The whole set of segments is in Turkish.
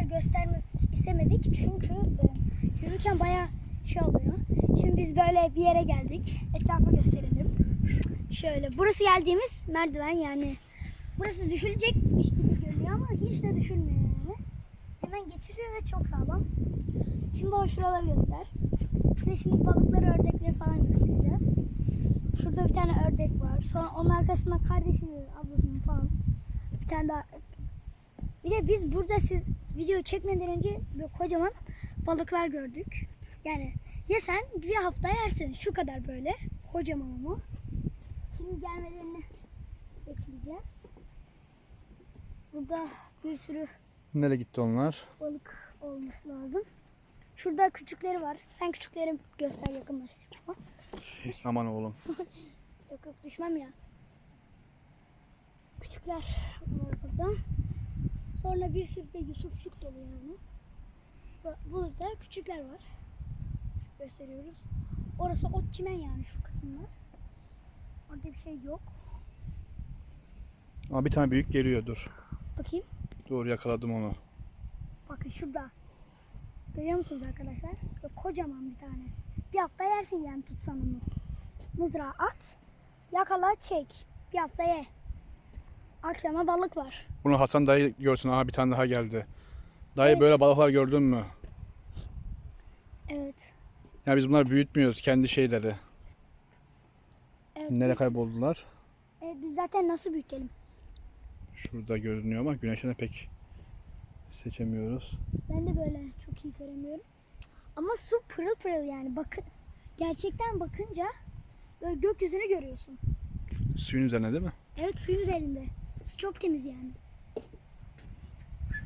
balıkları göstermek istemedik. Çünkü e, yürürken bayağı şey oluyor. Şimdi biz böyle bir yere geldik. Etrafı gösterelim. Şöyle burası geldiğimiz merdiven yani. Burası düşülecekmiş gibi görünüyor ama hiç de düşülmüyor yani. Hemen geçiriyor ve çok sağlam. Şimdi o şuraları göster. Size şimdi balıkları, ördekleri falan göstereceğiz. Şurada bir tane ördek var. Sonra onun arkasında kardeşinin, ablasının falan. Bir tane daha. Bir de biz burada siz video çekmeden önce böyle kocaman balıklar gördük. Yani yesen bir hafta yersin. Şu kadar böyle. Kocaman ama. Şimdi gelmelerini bekleyeceğiz. Burada bir sürü Nereye gitti onlar? balık olması lazım. Şurada küçükleri var. Sen küçükleri göster yakınlaştır. Ama. Aman oğlum. Yok yok düşmem ya. Küçükler var burada. Sonra bir sürü de Yusufçuk dolu yani. Bu- Burada küçükler var. Gösteriyoruz. Orası ot çimen yani şu kısımlar. Orada bir şey yok. Ama bir tane büyük geliyor dur. Bakayım. Dur yakaladım onu. Bakın şurada. Görüyor musunuz arkadaşlar? Böyle kocaman bir tane. Bir hafta yersin yani tutsan onu. Mızrağı at. Yakala çek. Bir hafta ye. Akşama balık var. Bunu Hasan dayı görsün. Aha bir tane daha geldi. Dayı Evet. böyle balıklar gördün mü? Evet. Ya biz bunları büyütmüyoruz. Kendi şeyleri. evet. Nereye kayboldular? E, biz zaten nasıl büyütelim? Şurada görünüyor ama güneşine pek seçemiyoruz. Ben de böyle çok iyi göremiyorum. Ama su pırıl pırıl yani. Bakın gerçekten bakınca böyle gökyüzünü görüyorsun. Suyun üzerine değil mi? Evet suyun üzerinde. Su çok temiz yani.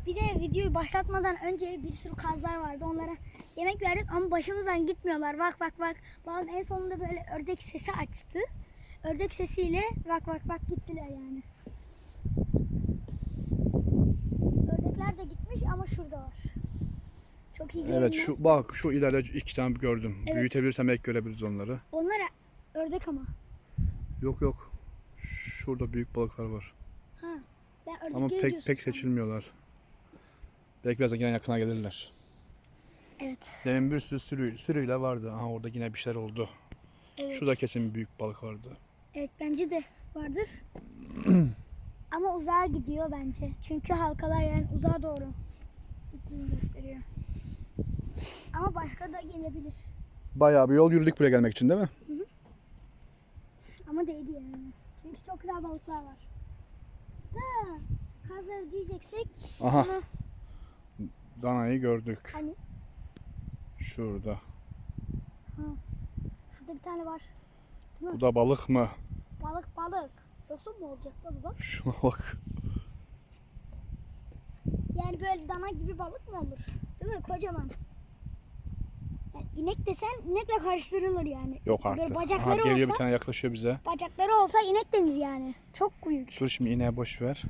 Bir de videoyu başlatmadan önce bir sürü kazlar vardı. Onlara yemek verdik ama başımızdan gitmiyorlar. Bak bak bak. Balon en sonunda böyle ördek sesi açtı. Ördek sesiyle bak bak bak gittiler yani. Ördekler de gitmiş ama şurada var. Çok iyi Evet şu bak şu ileride iki tane gördüm. Evet. Büyütebilirsem belki görebiliriz onları. Onlar ördek ama. Yok yok. Şurada büyük balıklar var. Ben Ama pek pek seçilmiyorlar. Belki birazdan yine yakına gelirler. Evet. Demin bir sürü sürü, sürüyle vardı. Aha orada yine bir şeyler oldu. Evet. Şurada kesin büyük balık vardı. Evet bence de vardır. Ama uzağa gidiyor bence. Çünkü halkalar yani uzağa doğru gittiğini gösteriyor. Ama başka da gelebilir. Bayağı bir yol yürüdük buraya gelmek için değil mi? Ama değdi yani. Çünkü çok güzel balıklar var. Da kazları diyeceksek Aha. bunu Danayı gördük. hani Şurada. şurada bir tane var. Bu da balık mı? Balık balık. Yosun mu olacak baba? Şuna bak. Yani böyle dana gibi balık mı olur? Değil mi? Kocaman. İnek desen inekle karıştırılır yani. Yok Böyle artık. Aha, bacakları geliyor olsa bir tane yaklaşıyor bize. bacakları olsa inek denir yani. Çok büyük. Dur şimdi ineğe boş ver.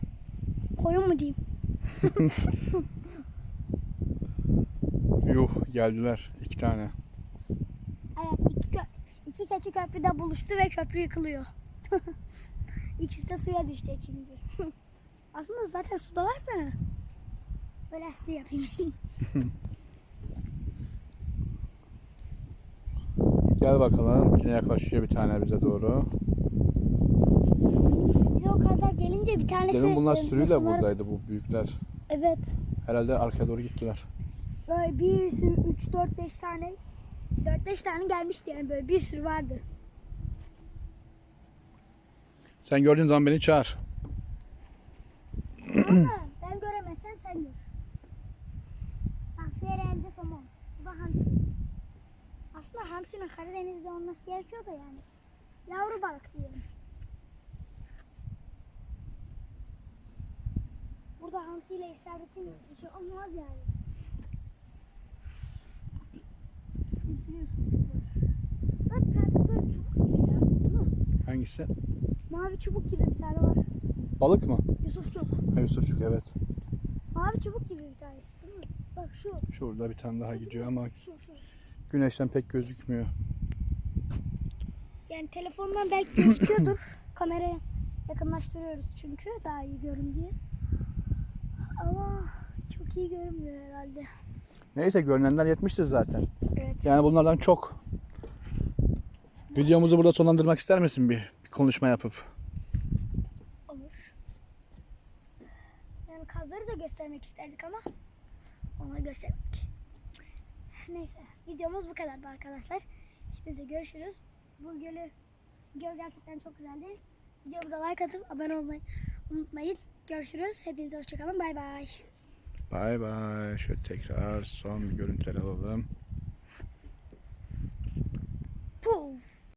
Koyun mu diyeyim? Yuh geldiler iki tane. Evet iki, iki keçi köprüde buluştu ve köprü yıkılıyor. İkisi de suya düşecek şimdi. Aslında zaten sudalar da. Böyle yapayım. Gel bakalım. Yine yaklaşıyor bir tane bize doğru. Bir de o kazlar gelince bir tanesi... Demin bunlar e, sürüyle buradaydı bu büyükler. Evet. Herhalde arkaya doğru gittiler. Böyle bir sürü 3 4 5 tane 4 5 tane gelmişti yani böyle bir sürü vardı. Sen gördüğün zaman beni çağır. Ama ben göremezsem sen gör. Bak şu elde somon. Bu da hamsi. Aslında hamsinin Karadeniz'de olması gerekiyor da yani. Yavru balık diyelim. Burada hamsiyle istavritin bir şey olmaz yani. Bak tersi böyle çubuk gibi ya. Değil mi? Hangisi? Mavi çubuk gibi bir tane var. Balık mı? Yusufçuk. Ha, Yusufçuk evet. Mavi çubuk gibi bir tanesi değil mi? Bak şu. Şurada bir tane daha gidiyor ama Şu şu. Güneşten pek gözükmüyor. Yani telefondan belki gözüküyordur. Kameraya yakınlaştırıyoruz çünkü daha iyi görün diye. Ama Çok iyi görünmüyor herhalde. Neyse görünenler yetmiştir zaten. Evet. Yani bunlardan çok. Videomuzu burada sonlandırmak ister misin bir, bir konuşma yapıp? Olur. Yani kazları da göstermek isterdik ama onları göstermek. Neyse videomuz bu kadardı arkadaşlar. Hepinize görüşürüz. Bu gölü göl gerçekten çok güzel değil. Videomuza like atıp abone olmayı unutmayın. Görüşürüz. Hepinize hoşçakalın. Bay bay. Bay bay. Şöyle tekrar son görüntüler alalım. Puf.